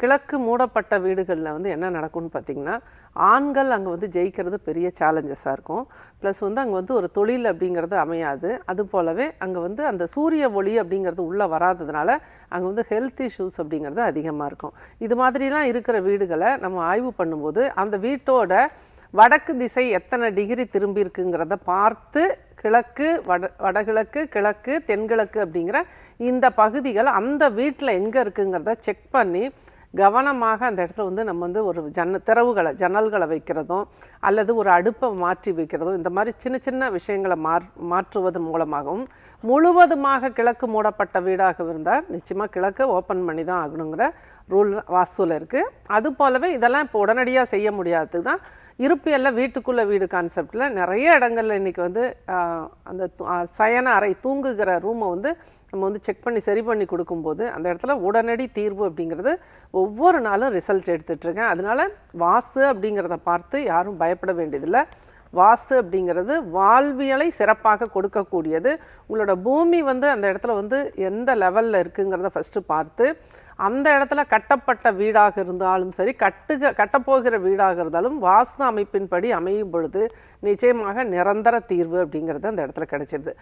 கிழக்கு மூடப்பட்ட வீடுகளில் வந்து என்ன நடக்கும்னு பார்த்தீங்கன்னா ஆண்கள் அங்கே வந்து ஜெயிக்கிறது பெரிய சேலஞ்சஸாக இருக்கும். ப்ளஸ் வந்து அங்கே வந்து ஒரு தொழில் அப்படிங்கிறது அமையாது. அது போலவே அங்கே வந்து அந்த சூரிய ஒளி அப்படிங்கிறது உள்ளே வராததுனால அங்கே வந்து ஹெல்த் இஷ்யூஸ் அப்படிங்கிறது அதிகமாக இருக்கும். இது மாதிரிலாம் இருக்கிற வீடுகளை நம்ம ஆய்வு பண்ணும்போது அந்த வீட்டோட வடக்கு திசை எத்தனை டிகிரி திரும்பி இருக்குங்கிறத பார்த்து கிழக்கு வட வடகிழக்கு கிழக்கு தென்கிழக்கு அப்படிங்கிற இந்த பகுதிகள் அந்த வீட்டில் எங்கே இருக்குங்கிறத செக் பண்ணி கவனமாக அந்த இடத்துல வந்து நம்ம வந்து ஒரு ஜன்ன திறவுகளை ஜன்னல்களை வைக்கிறதும் அல்லது ஒரு அடுப்பை மாற்றி வைக்கிறதும் இந்த மாதிரி சின்ன சின்ன விஷயங்களை மாற் மாற்றுவதன் மூலமாகவும் முழுவதுமாக கிழக்கு மூடப்பட்ட வீடாக இருந்தால் நிச்சயமாக கிழக்கு ஓப்பன் பண்ணி தான் ஆகணுங்கிற ரூல் வாஸ்துவில் இருக்குது அது போலவே இதெல்லாம் இப்போ உடனடியாக செய்ய முடியாது தான் இருப்பியல்ல வீட்டுக்குள்ளே வீடு கான்செப்டில் நிறைய இடங்கள்ல இன்னைக்கு வந்து அந்த சயன அறை தூங்குகிற ரூமை வந்து நம்ம வந்து செக் பண்ணி சரி பண்ணி கொடுக்கும்போது அந்த இடத்துல உடனடி தீர்வு அப்படிங்கிறது ஒவ்வொரு நாளும் ரிசல்ட் எடுத்துட்ருக்கேன் அதனால வாஸ்து அப்படிங்கிறத பார்த்து யாரும் பயப்பட வேண்டியதில்லை. வாஸ்து அப்படிங்கிறது வாழ்வியலை சிறப்பாக கொடுக்கக்கூடியது. உங்களோட பூமி வந்து அந்த இடத்துல வந்து எந்த லெவலில் இருக்குங்கிறத ஃபஸ்ட்டு பார்த்து அந்த இடத்துல கட்டப்பட்ட வீடாக இருந்தாலும் சரி கட்டுக கட்டப்போகிற வீடாக இருந்தாலும் வாஸ்து அமைப்பின்படி அமையும் பொழுது நிச்சயமாக நிரந்தர தீர்வு அப்படிங்கிறது அந்த இடத்துல கிடைச்சிருது.